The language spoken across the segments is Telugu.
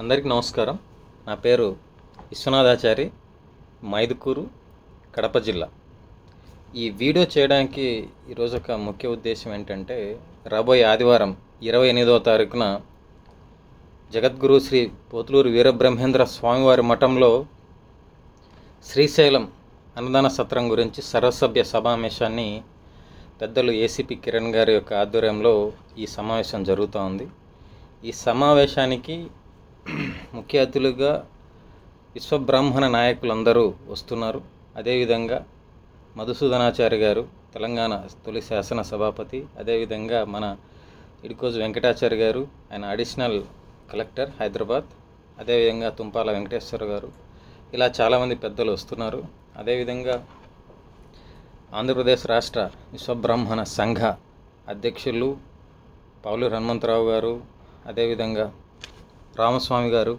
అందరికీ నమస్కారం. నా పేరు విశ్వనాథాచారి మైదుకూరు కడప జిల్లా. ఈ వీడియో చేయడానికి ఈరోజు ఒక ముఖ్య ఉద్దేశం ఏంటంటే రాబోయే ఆదివారం ఇరవై ఎనిమిదవ తారీఖున జగద్గురు శ్రీ పోతులూరు వీరబ్రహ్మేంద్ర స్వామివారి మఠంలో శ్రీశైలం అన్నదాన సత్రం గురించి సర్వసభ్య సమావేశాన్ని పెద్దలు ఏసీపీ కిరణ్ గారి యొక్క ఆధ్వర్యంలో ఈ సమావేశం జరుగుతూ ఉంది. ఈ సమావేశానికి ముఖ్య అతిథులుగా విశ్వబ్రాహ్మణ నాయకులందరూ వస్తున్నారు. అదేవిధంగా మధుసూదనాచారి గారు తెలంగాణ తొలి శాసన సభాపతి. అదేవిధంగా మన ఇడుకోజు వెంకటాచారి గారు ఆయన అడిషనల్ కలెక్టర్ హైదరాబాద్. అదేవిధంగా తుంపాల వెంకటేశ్వర గారు. ఇలా చాలామంది పెద్దలు వస్తున్నారు. అదేవిధంగా ఆంధ్రప్రదేశ్ రాష్ట్ర విశ్వబ్రాహ్మణ సంఘ అధ్యక్షులు పౌలు హనుమంతరావు గారు. అదేవిధంగా రామస్వామి గారు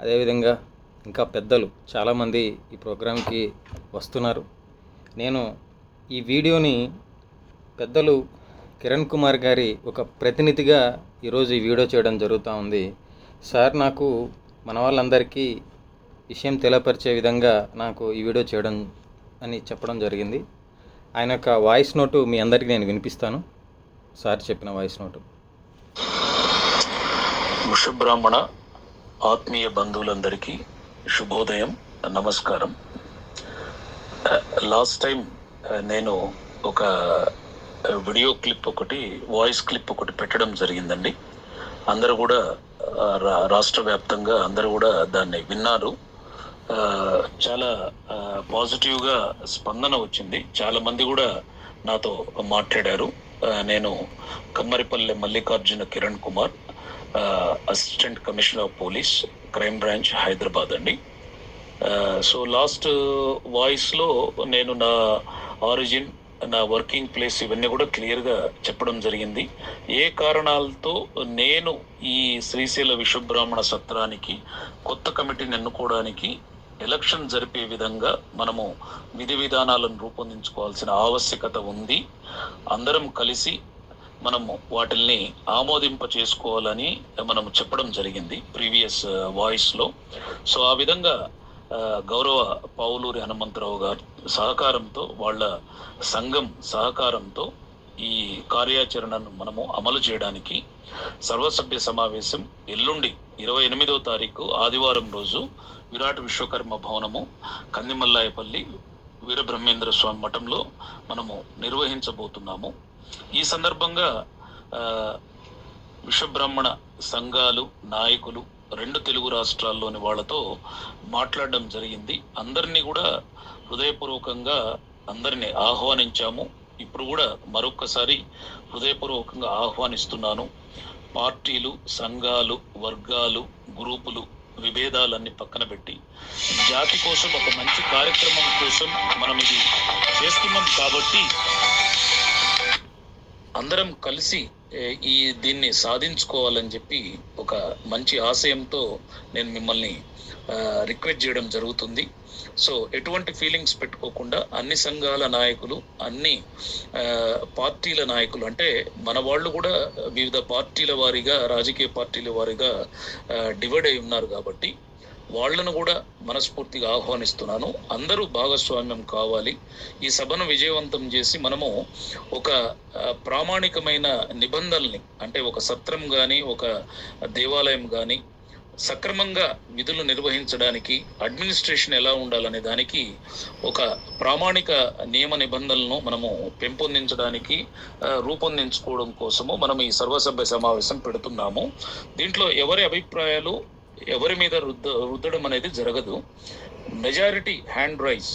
అదేవిధంగా ఇంకా పెద్దలు చాలామంది ఈ ప్రోగ్రాంకి వస్తున్నారు. నేను ఈ వీడియోని పెద్దలు కిరణ్ కుమార్ గారి ఒక ప్రతినిధిగా ఈరోజు ఈ వీడియో చేయడం జరుగుతూ ఉంది. సార్ నాకు మన వాళ్ళందరికీ విషయం తెలియపరిచే విధంగా నాకు ఈ వీడియో చేయడం అని చెప్పడం జరిగింది. ఆయన యొక్క వాయిస్ నోటు మీ అందరికీ నేను వినిపిస్తాను. సార్ చెప్పిన వాయిస్ నోటు. వృషబ్రాహ్మణ ఆత్మీయ బంధువులందరికీ శుభోదయం నమస్కారం. లాస్ట్ టైం నేను ఒక వీడియో క్లిప్ ఒకటి వాయిస్ క్లిప్ ఒకటి పెట్టడం జరిగిందండి. అందరూ కూడా రా- రాష్ట్ర వ్యాప్తంగా అందరూ కూడా దాన్ని విన్నారు. చాలా పాజిటివ్గా స్పందన వచ్చింది. చాలా మంది కూడా నాతో మాట్లాడారు. నేను Kammaripalle Mallikarjuna Kiran Kumar assistant commissioner of police crime branch Hyderabad అండి. సో లాస్ట్ వాయిస్లో నేను నా ఆరిజిన్ నా వర్కింగ్ ప్లేస్ ఇవన్నీ కూడా క్లియర్గా చెప్పడం జరిగింది. ఏ కారణాలతో నేను ఈ శ్రీశైల విశ్వబ్రాహ్మణ సత్రానికి కొత్త కమిటీని ఎన్నుకోవడానికి ఎలక్షన్ జరిపే విధంగా మనము విధి విధానాలను రూపొందించుకోవాల్సిన ఆవశ్యకత ఉంది. అందరం కలిసి మనము వాటిల్ని ఆమోదింప చేసుకోవాలని మనం చెప్పడం జరిగింది ప్రీవియస్ వాయిస్లో సో ఆ విధంగా గౌరవ పావులూరి హనుమంతరావు గారి సహకారంతో వాళ్ళ సంఘం సహకారంతో ఈ కార్యాచరణను మనము అమలు చేయడానికి సర్వసభ్య సమావేశం ఎల్లుండి ఇరవై ఎనిమిదో తారీఖు ఆదివారం రోజు విరాట్ విశ్వకర్మ భవనము కందిమల్లాయపల్లి వీరబ్రహ్మేంద్ర స్వామి మఠంలో మనము నిర్వహించబోతున్నాము. ఈ సందర్భంగా ఆ, విశ్వబ్రాహ్మణ సంఘాలు నాయకులు రెండు తెలుగు రాష్ట్రాల్లోని వాళ్ళతో మాట్లాడడం జరిగింది. అందరినీ కూడా హృదయపూర్వకంగా అందరినీ ఆహ్వానించాము. ఇప్పుడు కూడా మరొకసారి హృదయపూర్వకంగా ఆహ్వానిస్తున్నాను. పార్టీలు సంఘాలు వర్గాలు గ్రూపులు విభేదాలన్నీ పక్కన పెట్టి జాతి కోసం ఒక మంచి కార్యక్రమం కోసం మనం ఇది చేస్తున్నాం కాబట్టి అందరం కలిసి ఈ దీన్ని సాధించుకోవాలని చెప్పి ఒక మంచి ఆశయంతో నేను మిమ్మల్ని రిక్వెస్ట్ చేయడం జరుగుతుంది. సో ఎటువంటి ఫీలింగ్స్ పెట్టుకోకుండా అన్ని సంఘాల నాయకులు అన్ని పార్టీల నాయకులు అంటే మన వాళ్ళు కూడా వివిధ పార్టీల వారీగా రాజకీయ పార్టీల వారీగా డివైడ్ అయి ఉన్నారు కాబట్టి వాళ్ళను కూడా మనస్ఫూర్తిగా ఆహ్వానిస్తున్నాను. అందరూ భాగస్వామ్యం కావాలి. ఈ సభను విజయవంతం చేసి మనము ఒక ప్రామాణికమైన నిబంధనల్ని అంటే ఒక సత్రం కానీ ఒక దేవాలయం కానీ సక్రమంగా విధులు నిర్వహించడానికి అడ్మినిస్ట్రేషన్ ఎలా ఉండాలనే దానికి ఒక ప్రామాణిక నియమ నిబంధనలను మనము పెంపొందించడానికి రూపొందించుకోవడం కోసము మనం ఈ సర్వసభ్య సమావేశం పెడుతున్నాము. దీంట్లో ఎవరి అభిప్రాయాలు ఎవరి మీద రుద్ద రుద్దడం అనేది జరగదు. Majority hand raise.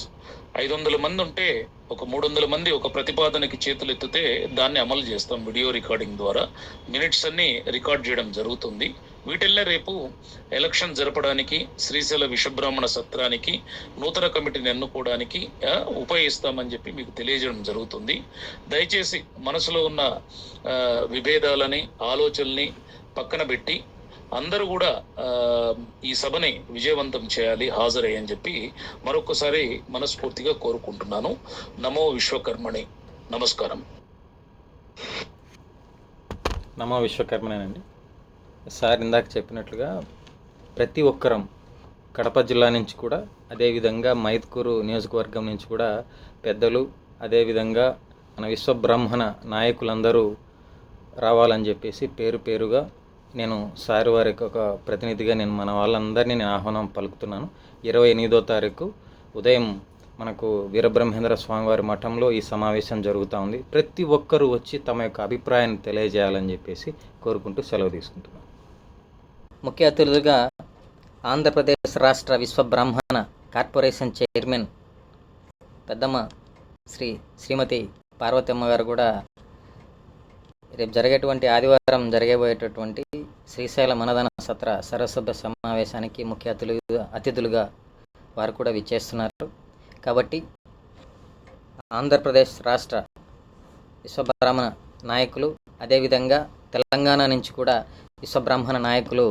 ఐదు వందల మంది ఉంటే ఒక మూడు వందల మంది ఒక ప్రతిపాదనకి చేతులు ఎత్తితే దాన్ని అమలు చేస్తాం వీడియో రికార్డింగ్ ద్వారా. మినిట్స్ అన్ని రికార్డ్ చేయడం జరుగుతుంది. వీటిల్లే రేపు ఎలక్షన్ జరపడానికి శ్రీశైల విషబ్రాహ్మణ సత్రానికి నూతన కమిటీని ఎన్నుకోవడానికి ఉపయోగిస్తామని చెప్పి మీకు తెలియజేయడం జరుగుతుంది. దయచేసి మనసులో ఉన్న విభేదాలని ఆలోచనల్ని పక్కన పెట్టి అందరూ కూడా ఈ సభని విజయవంతం చేయాలి హాజరయ్యని చెప్పి మరొకసారి మనస్ఫూర్తిగా కోరుకుంటున్నాను. నమో విశ్వకర్మణి. నమస్కారం. నమో విశ్వకర్మనేనండి సార్ ఇందాక చెప్పినట్లుగా ప్రతి ఒక్కరం కడప జిల్లా నుంచి కూడా అదేవిధంగా మైత్కూరు నియోజకవర్గం నుంచి కూడా పెద్దలు అదేవిధంగా మన విశ్వబ్రాహ్మణ నాయకులందరూ రావాలని చెప్పేసి పేరు పేరుగా నేను సార్ వారికి ఒక ప్రతినిధిగా నేను మన వాళ్ళందరినీ నేను ఆహ్వానం పలుకుతున్నాను. ఇరవై ఎనిమిదో తారీఖు ఉదయం మనకు వీరబ్రహ్మేంద్ర స్వామివారి మఠంలో ఈ సమావేశం జరుగుతూ ఉంది. ప్రతి ఒక్కరూ వచ్చి తమ యొక్క అభిప్రాయాన్ని తెలియజేయాలని చెప్పేసి కోరుకుంటూ సెలవు తీసుకుంటున్నాను. ముఖ్య అతిథులుగా ఆంధ్రప్రదేశ్ రాష్ట్ర విశ్వబ్రాహ్మణ కార్పొరేషన్ చైర్మన్ పెద్దమ్మ శ్రీ శ్రీమతి పార్వతమ్మ గారు కూడా రేపు జరిగేటువంటి ఆదివారం జరగబోయేటటువంటి శ్రీశైల మనదన సత్ర సరస్వత సమావేశానికి ముఖ్య అతిథులుగా అతిథులుగా వారు కూడా విచ్చేస్తున్నారు. కాబట్టి ఆంధ్రప్రదేశ్ రాష్ట్ర విశ్వబ్రాహ్మణ నాయకులు అదేవిధంగా తెలంగాణ నుంచి కూడా విశ్వబ్రాహ్మణ నాయకులు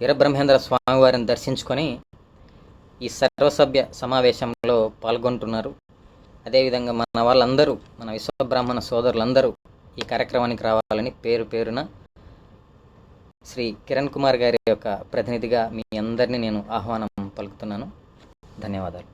వీరబ్రహ్మేంద్ర స్వామివారిని దర్శించుకొని ఈ సర్వసభ్య సమావేశంలో పాల్గొంటున్నారు. అదేవిధంగా మన వాళ్ళందరూ మన విశ్వబ్రాహ్మణ సోదరులందరూ ఈ కార్యక్రమానికి రావాలని పేరు పేరున శ్రీ కిరణ్ కుమార్ గారి యొక్క ప్రతినిధిగా మీ అందరినీ నేను ఆహ్వానం పలుకుతున్నాను. ధన్యవాదాలు.